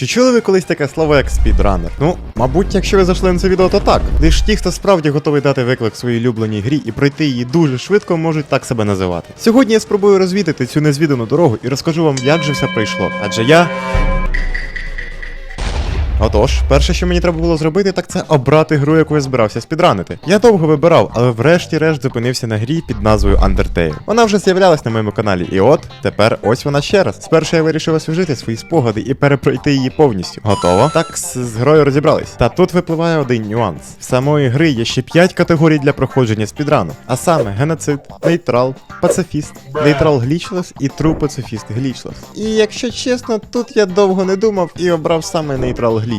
Чи чули ви колись таке слово як спідранер? Ну, мабуть, якщо ви зайшли на це відео, то так. Лиш ті, хто справді готовий дати виклик своїй улюбленій грі і пройти її дуже швидко, можуть так себе називати. Сьогодні я спробую розвідати цю незвідану дорогу і розкажу вам, як же все пройшло. Адже я. Отож, перше, що мені треба було зробити, так це обрати гру, яку я збирався спідранити. Я довго вибирав, але врешті-решт зупинився на грі під назвою Undertale. Вона вже з'являлась на моєму каналі, і от тепер ось вона ще раз. Спершу я вирішив освіжити свої спогади і перепройти її повністю. Готово? Так, з, грою розібрались. Та тут випливає один нюанс. В самої гри є ще 5 категорій для проходження спідрану, а саме геноцид, нейтрал, пацифіст, нейтрал глічлес і тру пацифіст глічлес. І якщо чесно, тут я довго не думав і обрав саме нейтрал глічлес,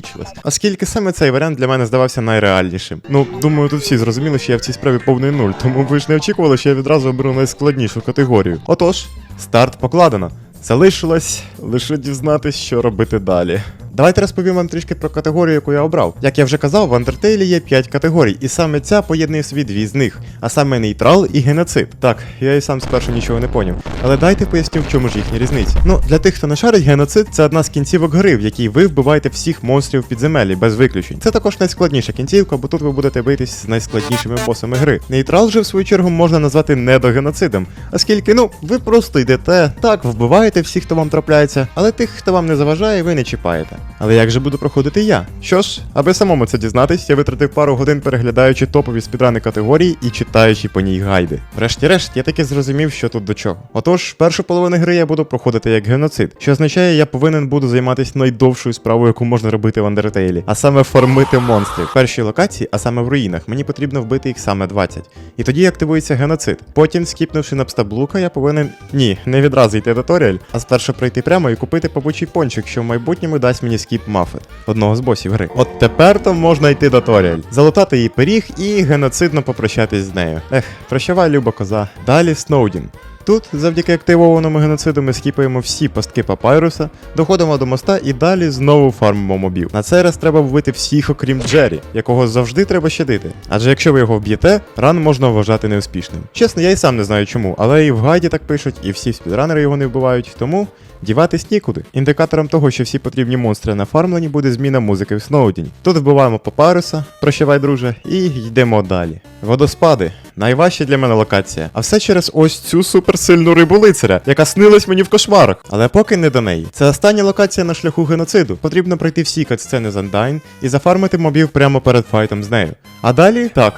оскільки саме цей варіант для мене здавався найреальнішим. Ну, думаю, тут всі зрозуміли, що я в цій справі повний нуль, тому ви ж не очікували, що я відразу оберу найскладнішу категорію. Отож, старт покладено. Залишилось лише дізнатись, що робити далі. Давайте розповім вам трішки про категорію, яку я обрав. Як я вже казав, в Undertale є 5 категорій, і саме ця поєднує собі дві з них, а саме нейтрал і геноцид. Так, я і сам спершу нічого не поняв. Але дайте поясню, в чому ж їхня різниця. Ну, для тих, хто не шарить, геноцид це одна з кінцівок гри, в якій ви вбиваєте всіх монстрів підземелі без виключень. Це також найскладніша кінцівка, бо тут ви будете битись з найскладнішими босами гри. Нейтрал же, в свою чергу, можна назвати недогеноцидом, оскільки, ну, ви просто йдете, так, вбиваєте всіх, хто вам трапляється, але тих, хто вам не заважає, ви не чіпаєте. Але як же буду проходити я? Що ж, аби самому це дізнатись, я витратив пару годин переглядаючи топові спідрани категорії і читаючи по ній гайди. Врешті-решт, я таки зрозумів, що тут до чого. Отож, першу половину гри я буду проходити як геноцид, що означає, я повинен буду займатися найдовшою справою, яку можна робити в Андертейлі, а саме формити монстрів. В першій локації, а саме в руїнах, мені потрібно вбити їх саме 20. І тоді активується геноцид. Потім, скіпнувши на пстаблука, я повинен ні, не відразу йти до Торіаль, а спершу пройти прямо і купити павучий пончик, що в майбутньому дасть мені скіп Мафет, одного з босів гри. От тепер то можна йти до Торіаль, залутати її пиріг і геноцидно попрощатись з нею. Ех, прощавай, люба коза. Далі Сноудін. Тут, завдяки активованому геноциду, ми скіпаємо всі пастки папайруса, доходимо до моста і далі знову фармимо мобів. На цей раз треба вбити всіх, окрім Джері, якого завжди треба щадити. Адже якщо ви його вб'єте, ран можна вважати неуспішним. Чесно, я і сам не знаю чому, але і в гайді так пишуть, і всі спідранери його не вбивають, тому. Діватись нікуди. Індикатором того, що всі потрібні монстри нафармлені, буде зміна музики в Сноудіні. Тут вбиваємо Папаруса, прощавай, друже, і йдемо далі. Водоспади. Найважча для мене локація. А все через ось цю суперсильну рибу лицаря, яка снилась мені в кошмарах. Але поки не до неї. Це остання локація на шляху геноциду. Потрібно пройти всі катсцени з Андайн і зафармити мобів прямо перед файтом з нею. А далі так.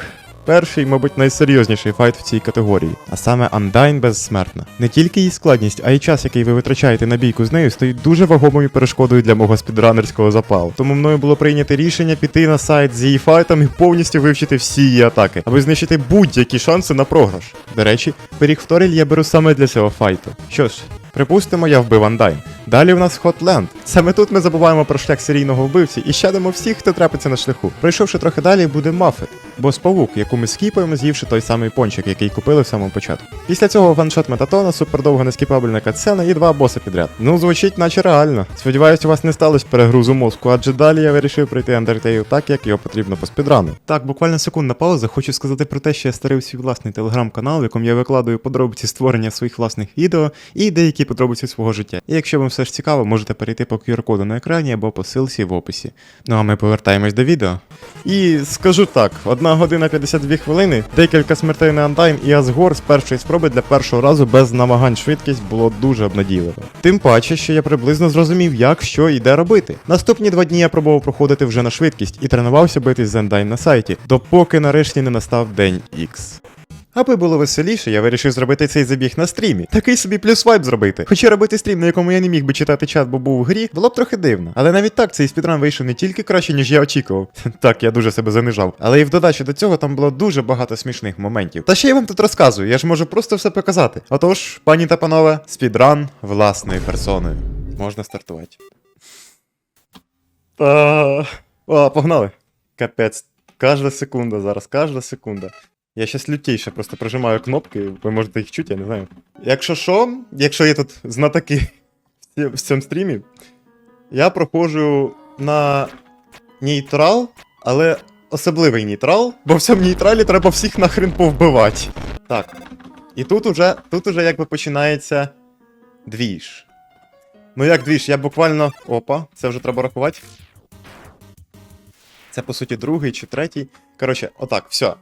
Перший, мабуть, найсерйозніший файт в цій категорії, а саме Undyne безсмертна. Не тільки її складність, а й час, який ви витрачаєте на бійку з нею, стоїть дуже вагомою перешкодою для мого спідранерського запалу. Тому мною було прийнято рішення піти на сайт з її файтом і повністю вивчити всі її атаки, аби знищити будь-які шанси на програш. До речі, пиріг в Торіль я беру саме для цього файту. Що ж, Припустимо, я вбив Андайн. Далі в нас Хотленд. Саме тут ми забуваємо про шлях серійного вбивці і щадимо всіх, хто трапиться на шляху. Пройшовши трохи далі, буде Мафет, бос павук, яку ми скіпаємо, з'ївши той самий пончик, який купили в самому початку. Після цього ваншот Метатона, супердовго нескіпабельна катсцена і два боси підряд. Ну, звучить, наче реально. Сподіваюсь, у вас не сталося перегрузу мозку, адже далі я вирішив пройти Undertale так, як його потрібно по спідрану. Так, буквально секундна пауза. Хочу сказати про те, що я створив свій власний телеграм-канал, в якому я викладаю подробиці створення своїх власних відео і деякі подробиці свого життя. І якщо вам все ж цікаво, можете перейти по QR-коду на екрані або по ссылці в описі. Ну а ми повертаємось до відео. І скажу так: 1 година 52 хвилини, декілька смертей на Андайн і Асгор з першої спроби для першого разу без намагань швидкість було дуже обнадійливо. Тим паче, що я приблизно зрозумів, як що і робити. Наступні два дні я пробував проходити вже на швидкість і тренувався битись з Андайн на сайті, допоки нарешті не настав день X. Аби було веселіше, я вирішив зробити цей забіг на стрімі. Такий собі плюс вайб зробити. Хоча робити стрім, на якому я не міг би читати чат, бо був у грі, було б трохи дивно. Але навіть так цей спідран вийшов не тільки краще, ніж я очікував. Так, я дуже себе занижав. Але і в додачу до цього там було дуже багато смішних моментів. Та ще я вам тут розказую, я ж можу просто все показати. Отож, пані та панове, спідран власною персоною. Можна стартувати. О, погнали. Капець. Кожна секунда зараз, кожна секунда. Я щас лютіше просто прожимаю кнопки, ви можете їх чути, я не знаю. Якщо що, якщо є тут знатоки в цьому стрімі, я проходжу на нейтрал, але особливий нейтрал, бо в цьому нейтралі треба всіх нахрен повбивати. Так. І тут уже, тут уже якби починається двіж. Ну як двіж, я буквально. Опа, це вже треба рахувати. Це по суті другий чи третій. Коротше, отак, все.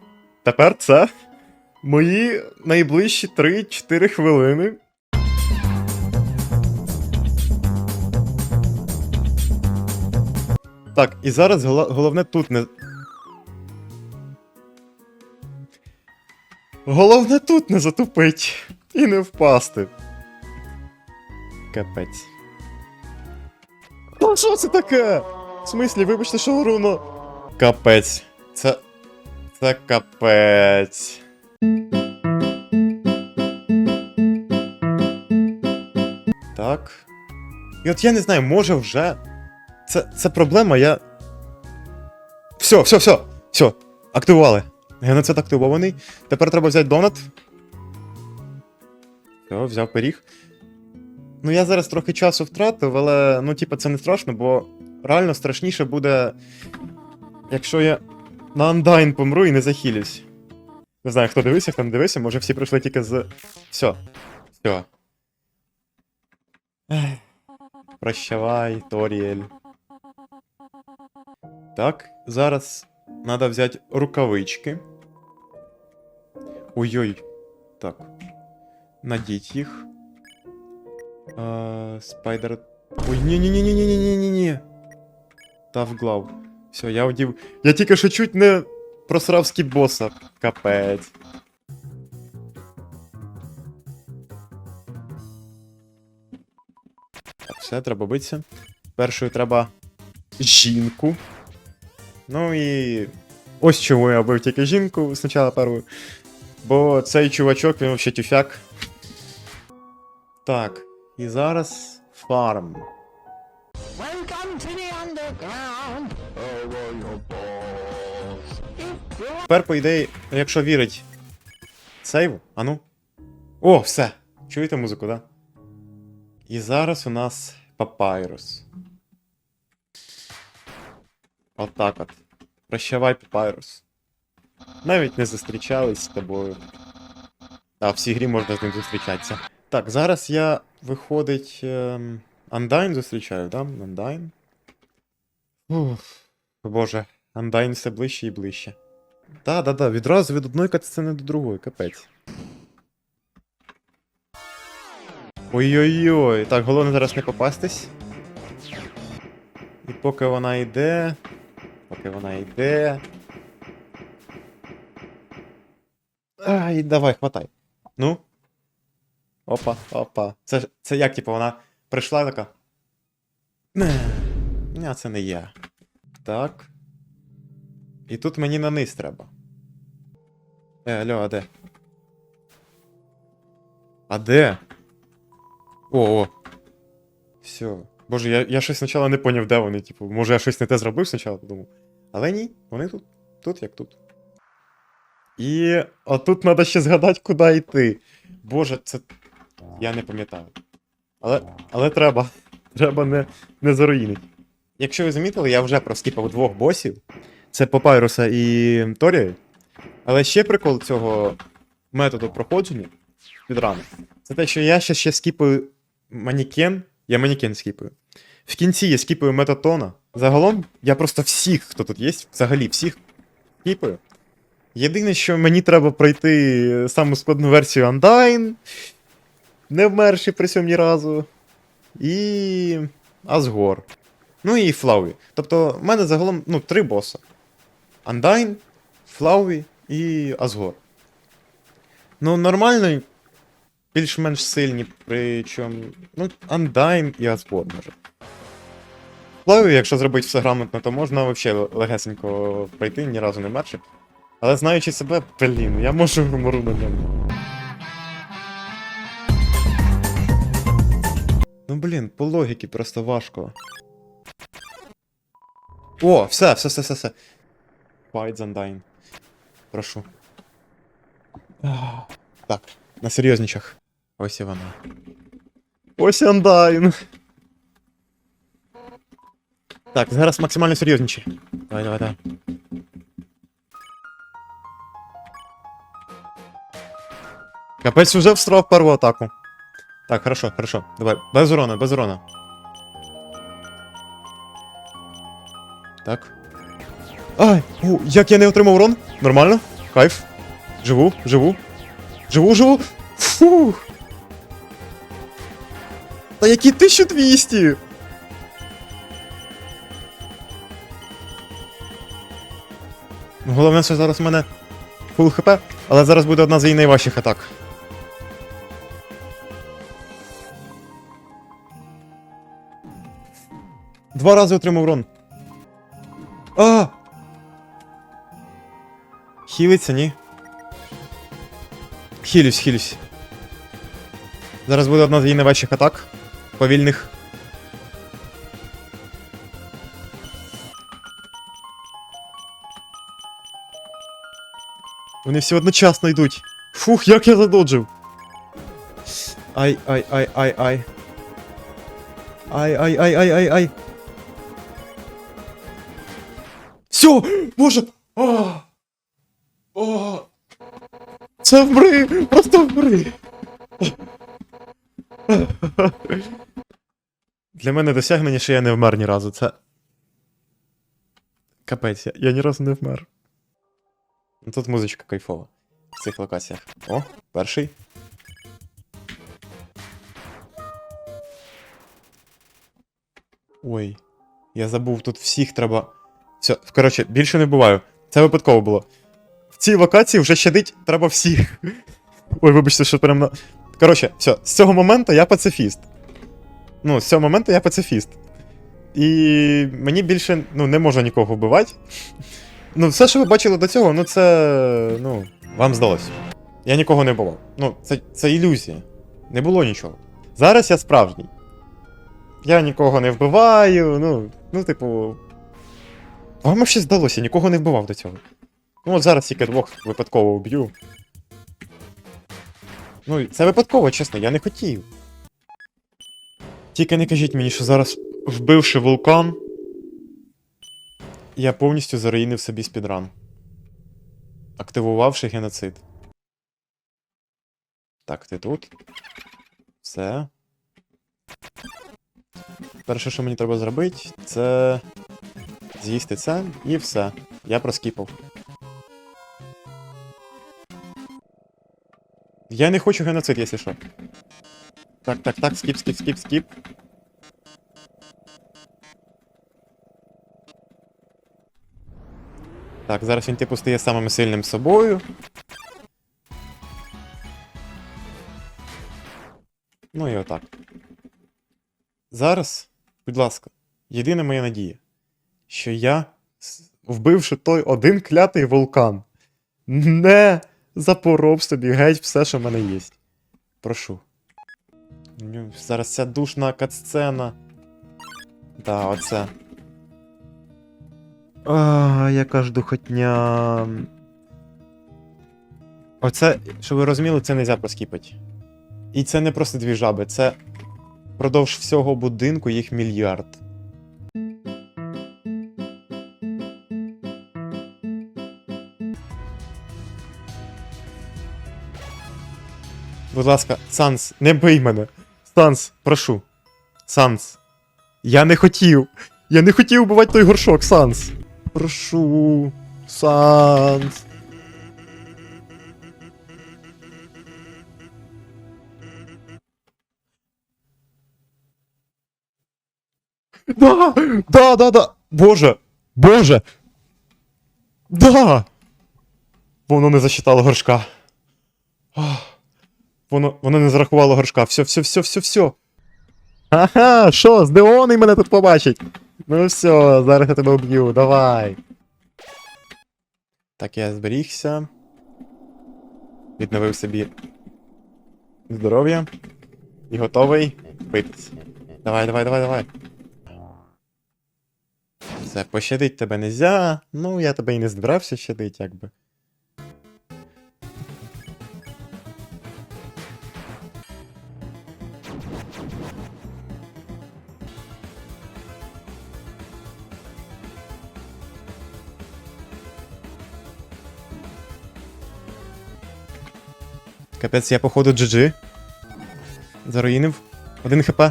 Тепер це мої найближчі 3-4 хвилини. Так, і зараз головне тут не. Головне тут не затупить і не впасти. Капець. Та що це таке? В смислі, вибачте, що руно. Капець. Це. Це капець. Так. І от я не знаю, може вже. Це, це проблема, я. Все, все, все, все. Активували. Геноцид активований. Тепер треба взяти донат. Все, взяв пиріг. Ну, я зараз трохи часу втратив, але ну, типа, це не страшно, бо реально страшніше буде, якщо я на андайн помру і не захилюсь. Не знаю, хто дивився, хто не дивився, може всі пройшли тільки з. Все. Все. Ех. Прощавай, Торіель. Так, зараз треба взяти рукавички. Ой-ой. Так. Надіть їх. А, спайдер. Ой, ні-ні-ні-ні-ні-ні-ні-ні. Та вглав. Все, я вдів. Я тільки що чуть не просрав скібоса. Капець. Так, все, треба битися. Першою треба жінку. Ну і. Ось чому я бив тільки жінку спочатку першою. Бо цей чувачок, він взагалі тюфяк. Так, і зараз фарм. Тепер, по ідеї, якщо вірить сейву, а ну. О, все! Чуєте музику, да? І зараз у нас папайрус. Отак от. Прощавай, папайрус. Навіть не зустрічались з тобою. А в цій грі можна з ним зустрічатися. Так, зараз я виходить. Ем... Андайн зустрічаю, да? Андайн. Ух, боже, Андайн все ближче і ближче. Да, да, да, відразу від одної катсцени до другої, капець. Ой-ой-ой, так, головне зараз не попастись. І поки вона йде. Поки вона йде. Ай, давай, хватай. Ну. Опа, опа. Це, це як, типу, вона прийшла така. Не, це не я. Так. І тут мені на низ треба. Е, алло, а де? А де? О, о. Все. Боже, я, я щось спочатку не поняв, де вони, типу, може я щось не те зробив спочатку, подумав. Але ні, вони тут, тут як тут. І отут треба ще згадати, куди йти. Боже, це. Я не пам'ятаю. Але, але треба. Треба не, не заруїнити. Якщо ви замітили, я вже проскіпав двох босів. Це Папайруса і Торія. Але ще прикол цього методу проходження підрани. Це те, що я ще, ще скіпаю манікен. Я манікен скіпаю. В кінці я скіпаю метатона. Загалом я просто всіх, хто тут є, взагалі всіх скіпаю. Єдине, що мені треба пройти саму складну версію Undyne, не вмерши при цьому разу. І. Асгор. Ну і Флауі. Тобто, в мене загалом ну, три боса: Undyne, Флауі і Асгор. Ну, нормально, більш-менш сильні, причому. Ну, Undyne і Асгор може. Флауі, якщо зробити все грамотно, то можна взагалі легесенько пройти, ні разу не мерши. Але знаючи себе, блін, я можу вмру на ньому. Ну блін, по логіки просто важко. О, все, все, все, все, все. Fight Undyne. Прошу. Так, на серьезничах, Ось і вона. Ось Так, зараз максимально серйозничі. Давай, давай, давай. Капец уже встроил перву атаку. Так, хорошо, хорошо. Давай. Без урона, без урона. Так. Ай! О, як я не отримав урон? Нормально? Кайф. Живу, живу. Живу, живу. Фух. Та які 1200? Ну, Головне, що зараз в мене фул хп, але зараз буде одна з її найважчих атак. Два рази отримав урон. А! Хілиться, ні? Хілюсь, хілюсь. Зараз буде одна з її найважчих атак. Повільних. Вони всі одночасно йдуть. Фух, як я задоджив. Ай, ай, ай, ай, ай. Ай, ай, ай, ай, ай, ай. Все! Боже! О! О! Це вмри! Просто вмри! Для мене досягнення, що я не вмер ні разу. Це. Капець, я, я ні разу не вмер. Ну, Тут музичка кайфова. В цих локаціях. О, перший. Ой. Я забув, тут всіх треба. Все, коротше, більше не буваю. Це випадково було. Цій локації вже щадить треба всіх. Ой, вибачте, що прям. Коротше, все, з цього моменту я пацифіст. Ну, з цього моменту я пацифіст. І мені більше ну, не можна нікого вбивати. Ну, все, що ви бачили до цього, ну це. Ну, вам здалося. Я нікого не вбивав. Ну, це, це ілюзія. Не було нічого. Зараз я справжній. Я нікого не вбиваю, ну, ну, типу. Вам ще здалося, нікого не вбивав до цього. Ну, от зараз тільки двох випадково вб'ю. Ну, це випадково, чесно, я не хотів. Тільки не кажіть мені, що зараз, вбивши вулкан, я повністю заруїнив собі спідран. Активувавши геноцид. Так, ти тут. Все. Перше, що мені треба зробити, це з'їсти це і все. Я проскіпав. Я не хочу геноцид, якщо що. Так, так, так, скіп, скіп, скіп, скіп. Так, зараз він типу стає самим сильним собою. Ну і отак. Зараз, будь ласка, єдина моя надія, що я, вбивши той один клятий вулкан, не запороб собі геть все, що в мене є. Прошу. Зараз ця душна катсцена. Да, оце. А, яка ж духотня. Оце, щоб ви розуміли, це не можна проскіпати. І це не просто дві жаби, це впродовж всього будинку їх мільярд. Будь ласка, Санс, не бий мене. Санс, прошу. Санс. Я не хотів. Я не хотів вбивати той горшок, Санс. Прошу. Санс. Да! Да, да, да! Боже! Боже! Да! Воно не засчитало горшка. Ах. Воно, воно не зарахувало горшка. Все, все, все, все, все. Ага, що, здивований мене тут побачить. Ну все, зараз я тебе вб'ю, давай. Так, я зберігся. Відновив собі здоров'я. І готовий битись. Давай, давай, давай, давай. Все, пощадить тебе нельзя. Ну, я тебе і не збирався щадить, якби. Капець, я походу GG. Заруїнив. Один хп.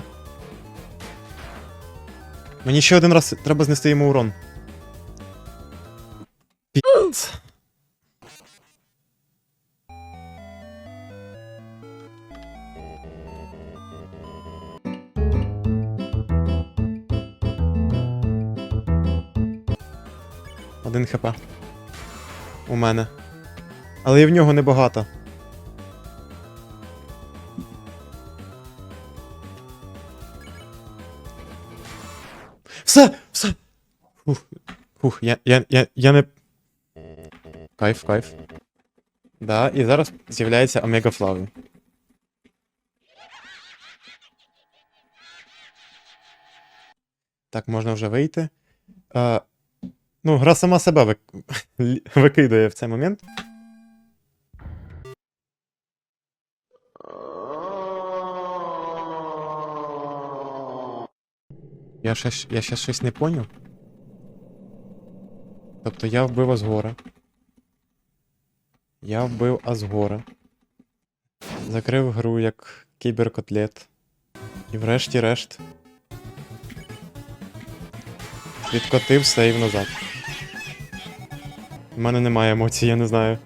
Мені ще один раз треба знести йому урон. Піц. Один хп. У мене. Але і в нього небагато. Фух, фух, я, я, я, я не. Кайф, кайф. Да, і зараз з'являється Омега Флави. Так, можна вже вийти. А, ну, гра сама себе вик... викидає в цей момент. Я ще, я щось не поняв. Тобто я вбив Азгора. Я вбив Азгора. Закрив гру як кіберкотлет. І врешті-решт. Відкотив сейв назад. У мене немає емоцій, я не знаю.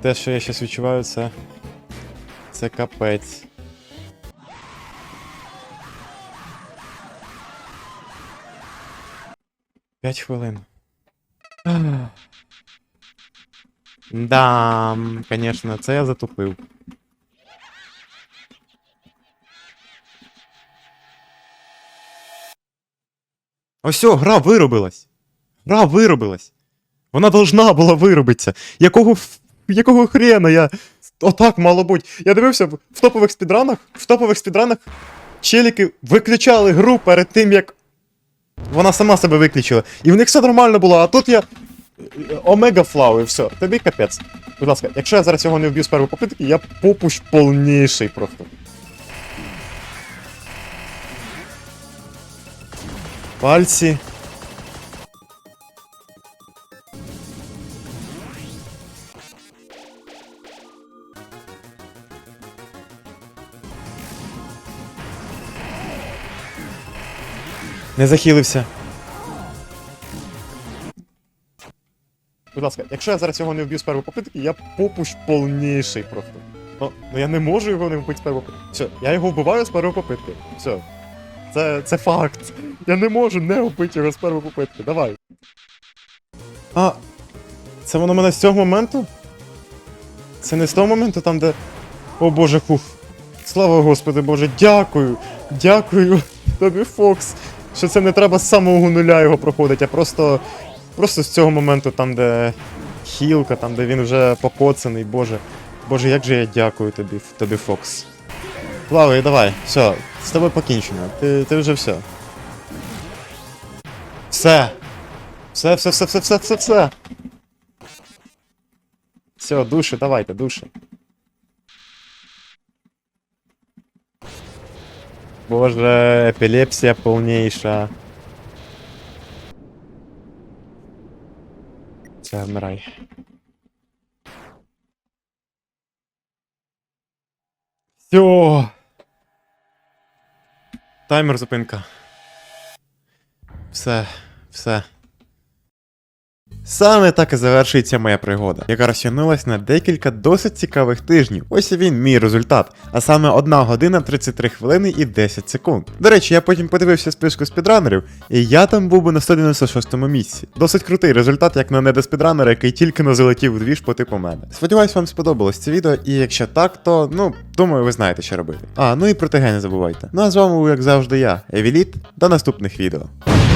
Те, що я зараз відчуваю, це. Це капець. П'ять хвилин. Да, конечно, це я затупив. Ось гра виробилась. Гра виробилась. Вона должна була виробитися. Якого якого хрена я. Отак мало бути. Я дивився в топових спідранах. В топових спідранах челіки виключали гру перед тим, як вона сама себе виключила. І в них все нормально було, а тут я. Омега флау і все. Тобі капець. Будь ласка, якщо я зараз його не вб'ю з першої попитки, я попущ повніший просто. Пальці. Не захилився. Будь ласка, якщо я зараз його не вб'ю з першої попитки, я попущ повніший просто. Ну, ну я не можу його не вбити з першої попитки. Все, я його вбиваю з першої попитки. Все. Це, це факт. Я не можу не вбити його з першої попитки. Давай. А. Це воно мене з цього моменту? Це не з того моменту, там, де. О боже, фух. Слава Господи Боже, дякую. Дякую тобі, Фокс. Що це не треба з самого нуля його проходити, а просто. Просто з цього моменту, там, де хілка, там, де він вже покоцаний, боже. Боже, як же я дякую тобі, тобі, Фокс. Плавай, давай, все, з тобою покінчено. Ти, ти вже все. Все. Все, все, все, все, все, все, все. Все, душі, давайте, душі. Боже, епілепсія повніша. Все, вмирай. Все. Таймер зупинка. Все, все. Саме так і завершується моя пригода, яка розтягнулась на декілька досить цікавих тижнів. Ось він, мій результат. А саме 1 година 33 хвилини і 10 секунд. До речі, я потім подивився списку спідранерів, і я там був би на 196 місці. Досить крутий результат, як на недоспідранера, який тільки не залетів у двіж по типу мене. Сподіваюсь, вам сподобалось це відео, і якщо так, то ну думаю, ви знаєте, що робити. А, ну і про ТГ не забувайте. Ну а з вами, був, як завжди, я, Евіліт, до наступних відео.